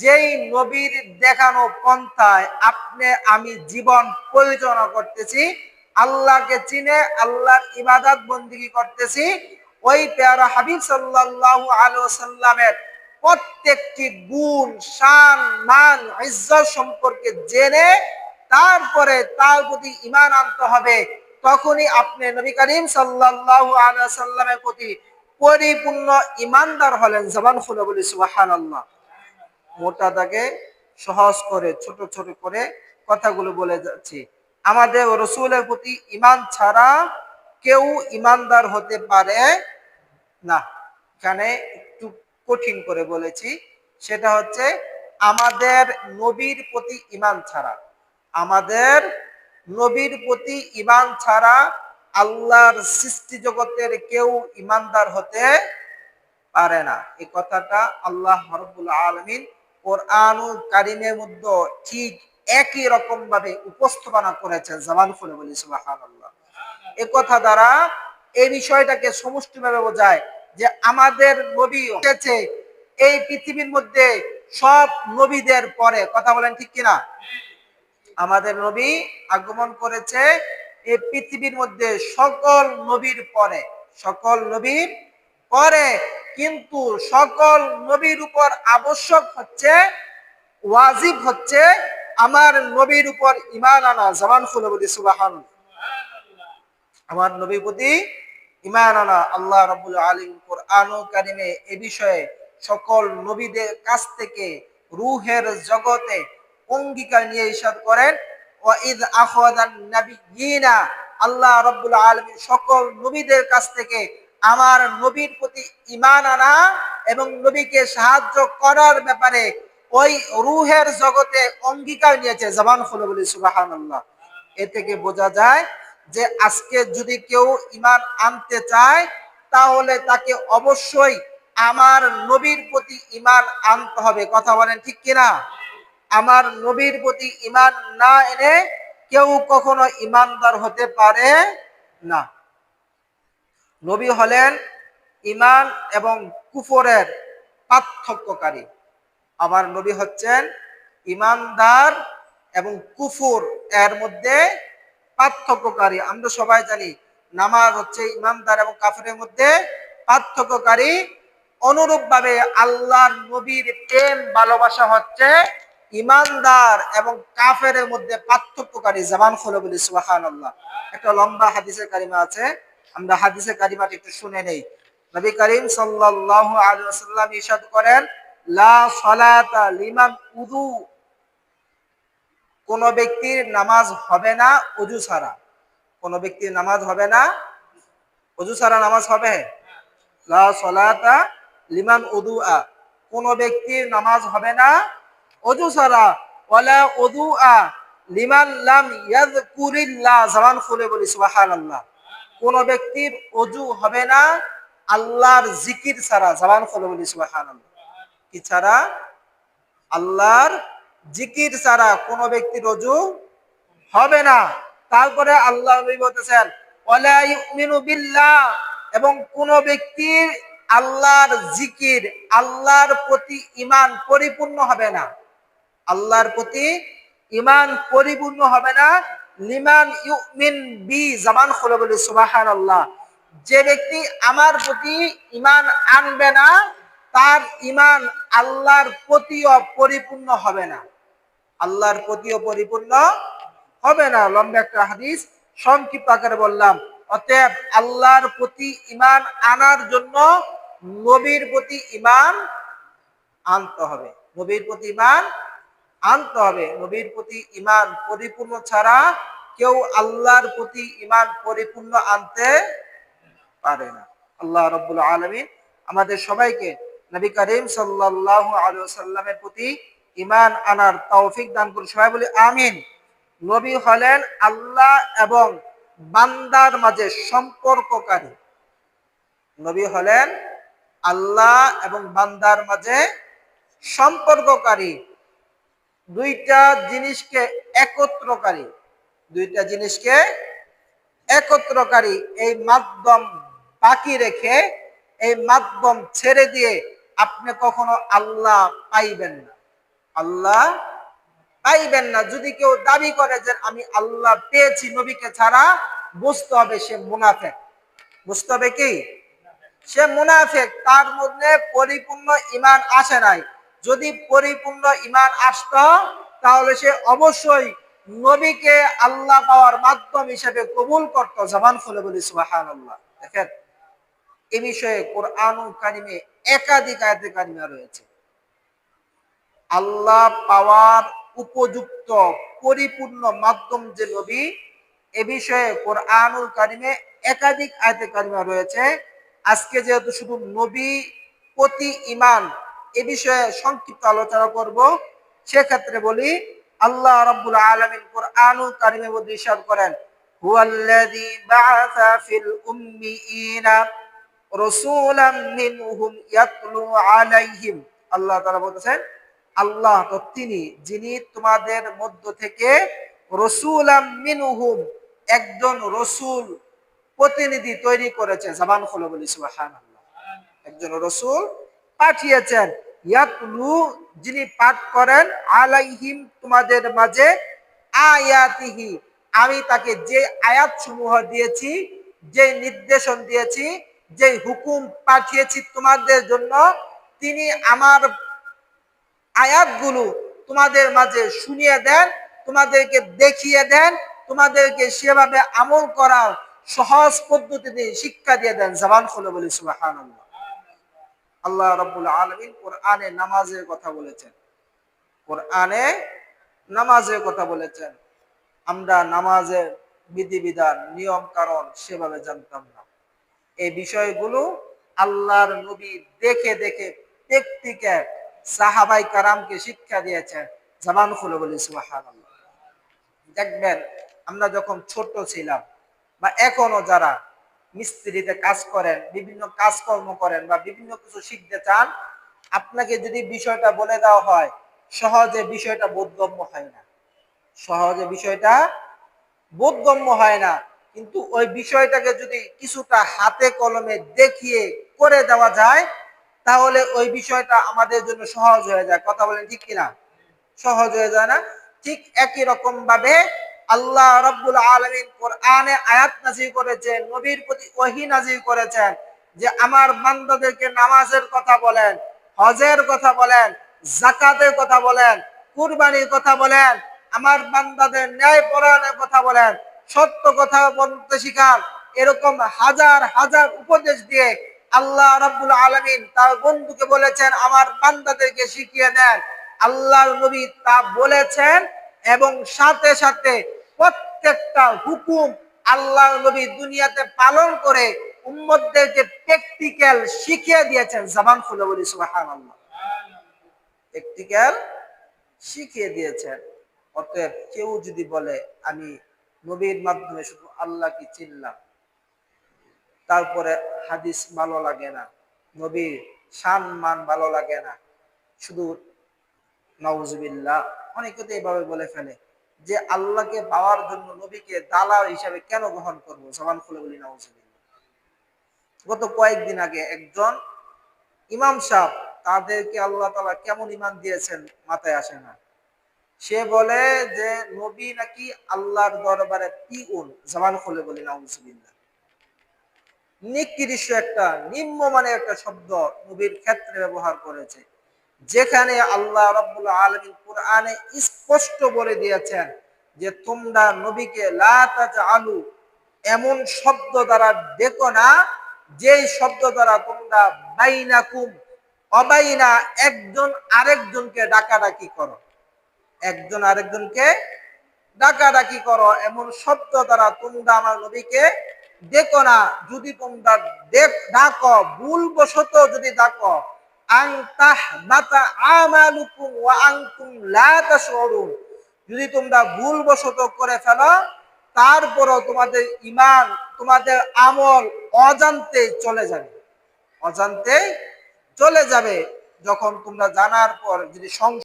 যেই নবীর দেখানো পন্থায় আপনি, আমি জীবন পরিচালনা করতেছি, আল্লাহকে চিনে, আল্লাহর ইবাদত বন্দিগি করতেছি, ওই পেয়ারা হাবিব সাল্লাল্লাহু আলাইহি সাল্লামের প্রত্যেকটি গুণ, শান, মান, ইজ্জত সম্পর্কে জেনে তারপরে তার প্রতি ইমান আনতে হবে, তখনই আপনি নবী করিম সাল্লাল্লাহু আলাইহি সাল্লামের প্রতি পরিপূর্ণ ইমানদার হলেন, জবান খুলে বলি সুবহানাল্লাহ। মোটা দাগে সহজ করে, ছোট ছোট করে কথাগুলো বলে যাচ্ছি। আমাদের রসুলের প্রতি ইমান ছাড়া কেউ ইমানদার হতে পারে না। এখানে একটু কঠিন করে বলেছি। সেটা হচ্ছে আমাদের নবীর প্রতি ইমান ছাড়া। আমাদের নবীর প্রতি ইমান ছাড়া আল্লাহর সৃষ্টি জগতের কেউ ইমানদার হতে পারে না। এই কথাটা আল্লাহ রব্বুল আলমিন কোরআনুল কারিমের মধ্যে ঠিক একই রকম ভাবে উপস্থাপনা করেছেন জামান ফুলে বলি, সুবহানাল্লাহ। এ কথা দ্বারা এই বিষয়টাকে সমষ্টিভাবে বোঝায় যে আমাদের নবী এই পৃথিবীর মধ্যে সব নবীদের পরে। কথা বলেন ঠিক কিনা? আমাদের নবী আগমন করেছে এই পৃথিবীর মধ্যে সকল নবীর পরে, সকল নবীর পরে। কিন্তু সকল নবীর উপর আবশ্যক হচ্ছে, ওয়াজিব হচ্ছে আমার নবীর উপর ইমান আনা, জবান খুলে বলি সুবাহান আমার নবীর প্রতি ইমান আনা, আল্লাহ রবুল আলিম কোরআন কারিমে এ বিষয়ে সকল নবীদের কাছ থেকে রুহের জগতে অঙ্গীকার নিয়ে ইসাদ করেন, ওয়াইদ আখাযান নাবিয়িনা, আল্লাহ রাব্বুল আলামিন সকল নবীদের কাছ থেকে আমার নবীর প্রতি ইমান আনা এবং নবীকে সাহায্য করার ব্যাপারে ওই রুহের জগতে অঙ্গীকার নিয়েছে, জবান খুলে বলি, সুবহানাল্লাহ। এ থেকে বোঝা যায় যে আজকে যদি কেউ ইমান আনতে চায়, তাহলে তাকে অবশ্যই আমার নবীর প্রতি ইমান আনতে হবে। কথা বলেন ঠিক কিনা? আমার নবীর প্রতি ইমান না এনে কেউ কখনো ইমানদার হতে পারে না। নবী হলেন ইমান এবং কুফরের পার্থক্যকারী। আমার নবী হচ্ছেন ইমানদার এবং কুফুর এর মধ্যে পার্থক্যকারী। আমরা সবাই জানি নামাজ হচ্ছে ইমানদার এবং কাফের মধ্যে পার্থক্যকারী। অনুরূপ ভাবে আল্লাহর নবীর প্রেম, ভালোবাসা হচ্ছে ইমানদার এবং কাফের মধ্যে পার্থক্যকারী। জামান খুলে বলি সুবাহান আল্লাহ একটা লম্বা হাদিসের কারিমা আছে। আমরা হাদিসে কারিমাটি একটু শুনে নেই। নবী করিম সাল্লাল্লাহু আলাইহি ওয়াসাল্লাম ইরশাদ করেন, লা সালাতা লিমান উযু কোন ব্যক্তির নামাজ হবে না অজু ছাড়া। কোন ব্যক্তির নামাজ হবে না অজু ছাড়া নামাজ হবে? লা সালাতা লিমান উদুআ। কোন ব্যক্তির নামাজ হবে না অজু ছাড়া। ওয়ালা উদুআ লিমান লাম ইয়াযকুরিল্লাহ। জবান খুলে বলি, সুবহানাল্লাহ। কোন ব্যক্তির অজু হবে না আল্লাহর জিকির ছাড়া, জবান খুলে বলি কি ছাড়া? আল্লাহর জিকির ছাড়া কোন ব্যক্তির অজু হবে না। তারপরে আল্লাহ বলতেছেন এবং কোন ব্যক্তির আল্লাহর জিকির আল্লাহর প্রতি ইমান পরিপূর্ণ হবে না। আল্লাহর প্রতি ইমান পরিপূর্ণ হবে না লিমান ইউমিন বি জামান খুলে বলি সুবাহান আল্লাহ যে ব্যক্তি আমার প্রতি ইমান আনবে না, তার ইমান আল্লাহর প্রতিও পরিপূর্ণ হবে না। আল্লাহর প্রতিও পরিপূর্ণ হবে না। লম্বা একটা হাদিস সংক্ষিপ্ত আকারে বললাম, অতএব আল্লাহর প্রতি ইমান আনার জন্য নবীর প্রতি ইমান আনতে হবে। নবীর প্রতি ইমান আনতে হবে। নবীর প্রতি ইমান পরিপূর্ণ ছাড়া কেউ আল্লাহর প্রতি ইমান পরিপূর্ণ আনতে পারে না। আল্লাহ রব্বুল আলমিন আমাদের সবাইকে নবী করিম সাল্লাহ আলু প্রতি ইমান আনার তৌফিক দান করুন। সবাই বলি আমিন। নবী হলেন আল্লাহ এবং বান্দার মাঝে সম্পর্ককারী। নবী হলেন আল্লাহ এবং বান্দার মাঝে সম্পর্ককারী। দুইটা জিনিসকে একত্রকারী। দুইটা জিনিসকে একত্রকারী এই মাধ্যম বাকি রেখে এই মাধ্যম ছেড়ে দিয়ে আপনি কখনো আল্লাহ পাইবেন না। আল্লাহ পাইবেন না। যদি কেউ দাবি করে যে আমি আল্লাহ পেয়েছি নবীকে ছাড়া, বুঝতে হবে সে মুনাফেক। বুঝতে হবে কি? সে মুনাফেক। তার মধ্যে পরিপূর্ণ ইমান আসে নাই। যদি পরিপূর্ণ ইমান আসত, তাহলে সে অবশ্যই নবীকে আল্লাহ পাওয়ার মাধ্যম হিসেবে কবুল করত জবান খুলে বলি সুবাহান আল্লাহ দেখেন, এ বিষয়ে কোরআন কারিমে একাধিক আয়াতে কারিমা রয়েছে। আল্লাহ পাওয়ার উপযুক্ত, পরিপূর্ণ মাধ্যম যে নবী, এ বিষয়ে কোরআনুল কারিমে একাধিক আয়তে কারিমা রয়েছে। আজকে যেহেতু শুধু নবী প্রতি ইমান, এ বিষয়ে সংক্ষিপ্ত আলোচনা করব। সেক্ষেত্রে বলি আল্লাহ রাব্বুল আলামিন কোরআনুল কারিমে মধ্যে ইরশাদ করেন, হুয়াল্লাযী বাআসা ফিল উম্মিয়িনা রাসূলাম মিনহুম ইয়াতলু আলাইহিম। আল্লাহ তাআলা বলতেছেন, আল্লাহ তো তিনি, যিনি তোমাদের মধ্য থেকে রসুলাম মিনহুম, একজন রসুল প্রতিনিধি তৈরি করেছে জামান খুলে বলি, সুবহানাল্লাহ। একজন রসুল পাঠিয়েছেন ইয়াতলু, যিনি পাঠ করেন, আলাইহিম, তোমাদের মাঝে আয়াতিহি। আমি তাকে যে আয়াত সমূহ দিয়েছি, যে নির্দেশন দিয়েছি, যে হুকুম পাঠিয়েছি তোমাদের জন্য, তিনি আমার আয়াতগুলো তোমাদের মাঝে শুনিয়ে দেন, তোমাদেরকে দেখিয়ে দেন, তোমাদেরকে সেভাবে আমল করার সহজ পদ্ধতিতে শিক্ষা দিয়ে দেন। জবান খুলে বলি, সুবহানাল্লাহ। আল্লাহ রাব্বুল আলামিন কোরআনে নামাজের কথা বলেছেন। কোরআনে নামাজের কথা বলেছেন। আমরা নামাজের বিধিবিধান নিয়ম কারণ সেভাবে জানতাম না। এই বিষয়গুলো আল্লাহর নবী দেখে দেখে প্র্যাকটিক্যাল সাহাবাই কারামকে শিক্ষা দিয়েছেন। জামান খুলে বলি, সুবহানাল্লাহ। দেখবেন, আমরা যখন ছোট ছিলাম, বা এখনও যারা মিস্ত্রিতে কাজ করেন, বিভিন্ন কাজকর্ম করেন বা বিভিন্ন কিছু শিখতে চান, আপনাকে যদি বিষয়টা বলে দেওয়া হয়, সহজে বিষয়টা বোধগম্য হয় না। সহজে বিষয়টা বোধগম্য হয় না, কিন্তু ওই বিষয়টাকে যদি কিছুটা হাতে কলমে দেখিয়ে করে দেওয়া যায়, তাহলে ওই বিষয়টা আমাদের জন্য সহজ হয়ে যায়। কথা বলেন ঠিক কিনা? সহজ হয়ে যায় না? ঠিক একই রকম ভাবে আল্লাহ রব্বুল আলমিন কোরআনে আয়াত নাজির করেছেন, নবীর প্রতি ওহি নাজির করেছেন যে আমার বান্দাদেরকে নামাজের কথা বলেন, হজের কথা বলেন জাকাতের কথা বলেন, কুরবানির কথা বলেন, আমার বান্দাদের ন্যায় পরায়ণের কথা বলেন, সত্য কথা বলতে শিখান, এরকম হাজার হাজার উপদেশ দিয়ে আল্লাহ রাব্বুল আলামিন তার বন্ধুকে বলেছেন, আমার বান্দাদেরকে শিখিয়ে দেন। আল্লাহ নবী তা বলেছেন এবং সাথে সাথে প্রত্যেকটা হুকুম আল্লাহ নবী দুনিয়াতে পালন করে উম্মতদেরকে প্র্যাকটিক্যাল শিখিয়ে দিয়েছেন, জাবান খুলে বলি, সুবহানাল্লাহ। প্র্যাকটিক্যাল শিখিয়ে দিয়েছেন। অতএব কেউ যদি বলে, আমি নবীর মাধ্যমে শুধু আল্লাহকে চিনলাম, তারপরে হাদিস ভালো লাগে না, নবীর শান মান ভালো লাগে না, শুধু নওজবিল্লাহ অনেকে তো এইভাবে বলে ফেলে। যে আল্লাহকে পাওয়ার জন্য নবীকে দালাল হিসাবে কেন গ্রহণ করব? জবান খুলে বলি নওজবিল্লাহ গত কয়েকদিন আগে একজন ইমাম সাহ তাদেরকে আল্লাহ তালা কেমন ইমান দিয়েছেন মাথায় আসে না। সে বলে যে, নবী নাকি আল্লাহর দরবারে পিউন। জবান খুলে বলি, নাউজুবিল্লাহ। নিকৃষ্ট একটা, নিম্নমানের একটা শব্দ নবীর ক্ষেত্রে ব্যবহার করেছে। যেখানে আল্লাহ রব্বুল আলমিন কোরআনে স্পষ্ট বলে দিয়েছেন যে তোমরা নবীকে আলু এমন শব্দ দ্বারা দেখো না, যেই শব্দ দ্বারা তোমরা বাইনাকুম, অবাইনা একজন আরেকজনকে ডাকাডাকি করো। একজন আরেকজনকে ডাকাডাকি করো, এমন শব্দ দ্বারা তোমরা আমার নবীকে দেখো না। যদি তোমরা ডাকো, ভুলবশত যদি ডাকো যদি তোমরা ভুলবশত করে ফেলো, তারপরও তোমাদের ইমান তোমাদের আমল অজান্তে চলে যাবে। অজান্তে চলে যাবে যখন তোমরা জানার পর যদি